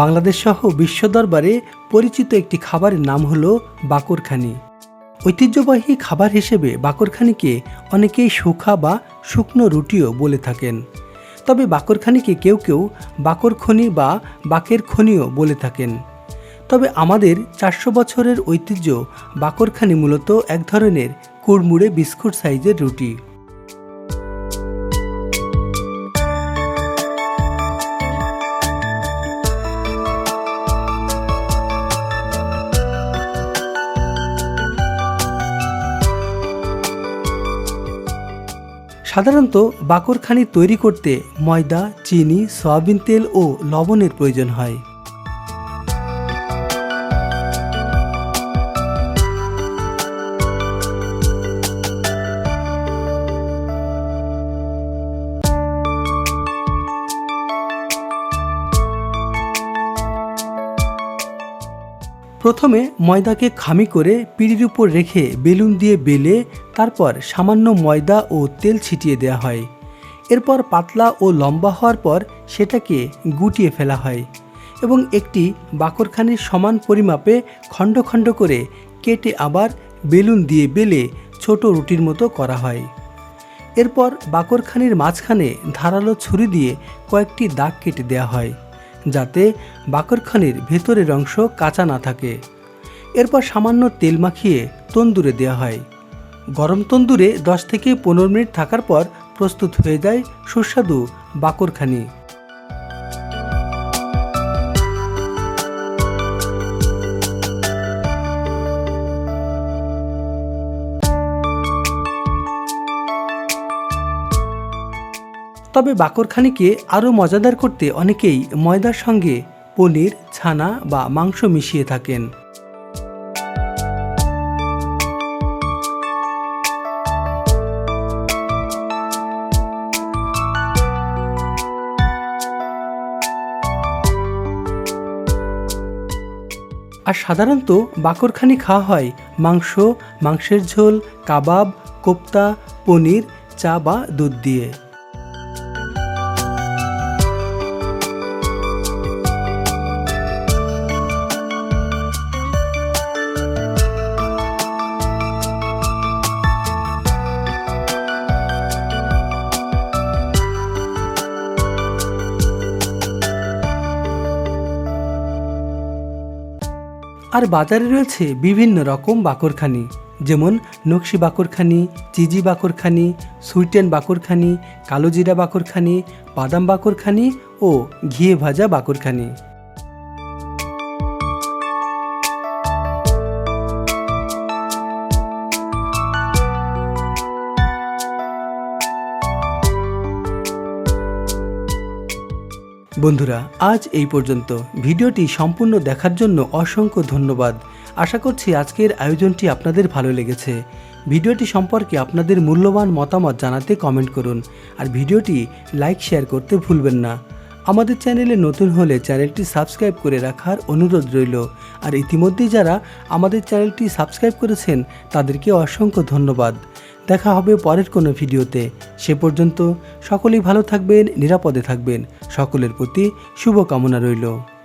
বাংলাদেশ সহ বিশ্ব দরবারে পরিচিত একটি খাবারের নাম হলো বাকরখানি। ঐতিহ্যবাহী খাবার হিসেবে বাকরখানিকে অনেকেই শুখা বা শুকনো রুটিও বলে থাকেন। তবে বাকরখানিকে কেউ কেউ বাকরখনি বা বাকের খনিও বলে থাকেন। তবে আমাদের চারশো বছরের ঐতিহ্য বাকরখানি মূলত এক ধরনের কুড়মুড়ে বিস্কুট সাইজের রুটি। সাধারণত বাকরখানি তৈরি করতে ময়দা চিনি সয়াবিন তেল ও লবণের প্রয়োজন হয়। প্রথমে ময়দাকে খামি করে পিড়ির উপর রেখে বেলুন দিয়ে বেলে তারপর সামান্য ময়দা ও তেল ছিটিয়ে দেওয়া হয়। এরপর পাতলা ও লম্বা হওয়ার পর সেটাকে গুটিয়ে ফেলা হয় এবং একটি বাকরখানির সমান পরিমাপে খণ্ড খণ্ড করে কেটে আবার বেলুন দিয়ে বেলে ছোট রুটির মতো করা হয়। এরপর বাকরখানির মাঝখানে ধারালো ছুরি দিয়ে কয়েকটি দাগ কেটে দেওয়া হয়। যাতে বাকরখানির ভেতরের অংশ কাঁচা না থাকে। এরপর সামান্য তেল মাখিয়ে তন্দুরে দেওয়া হয়। গরম তন্দুরে দশ থেকে পনেরো মিনিট থাকার পর প্রস্তুত হয়ে যায় সুস্বাদু বাকরখানি। তবে বাকরখানিকে আরও মজাদার করতে অনেকেই ময়দার সঙ্গে পনির, ছানা বা মাংস মিশিয়ে থাকেন। আর সাধারণত বাকরখানি খাওয়া হয় মাংস, মাংসের ঝোল, কাবাব, কোপ্তা, পনির, চা বা দুধ দিয়ে। আর বাজারে রয়েছে বিভিন্ন রকম বাকরখানি, যেমন নকশি বাকরখানি, চিজি বাকরখানি, সুইটেন বাকরখানি, কালোজিরা বাকরখানি, বাদাম বাকরখানি ও ঘিয়ে ভাজা বাকরখানি। বন্ধুরা, আজ এই পর্যন্ত। ভিডিওটি সম্পূর্ণ দেখার জন্য অসংখ্য ধন্যবাদ। আশা করছি আজকের আয়োজনটি আপনাদের ভালো লেগেছে। ভিডিওটি সম্পর্কে আপনাদের মূল্যবান মতামত জানাতে কমেন্ট করুন। আর ভিডিওটি লাইক, শেয়ার করতে ভুলবেন না। আমাদের চ্যানেলে নতুন হলে চ্যানেলটি সাবস্ক্রাইব করে রাখার অনুরোধ রইল। আর ইতিমধ্যেই যারা আমাদের চ্যানেলটি সাবস্ক্রাইব করেছেন, তাদেরকে অসংখ্য ধন্যবাদ। দেখা হবে পরের কোনো ভিডিওতে। সে পর্যন্ত সকলেই ভালো থাকবেন, নিরাপদে থাকবেন। সকলের প্রতি শুভকামনা রইল।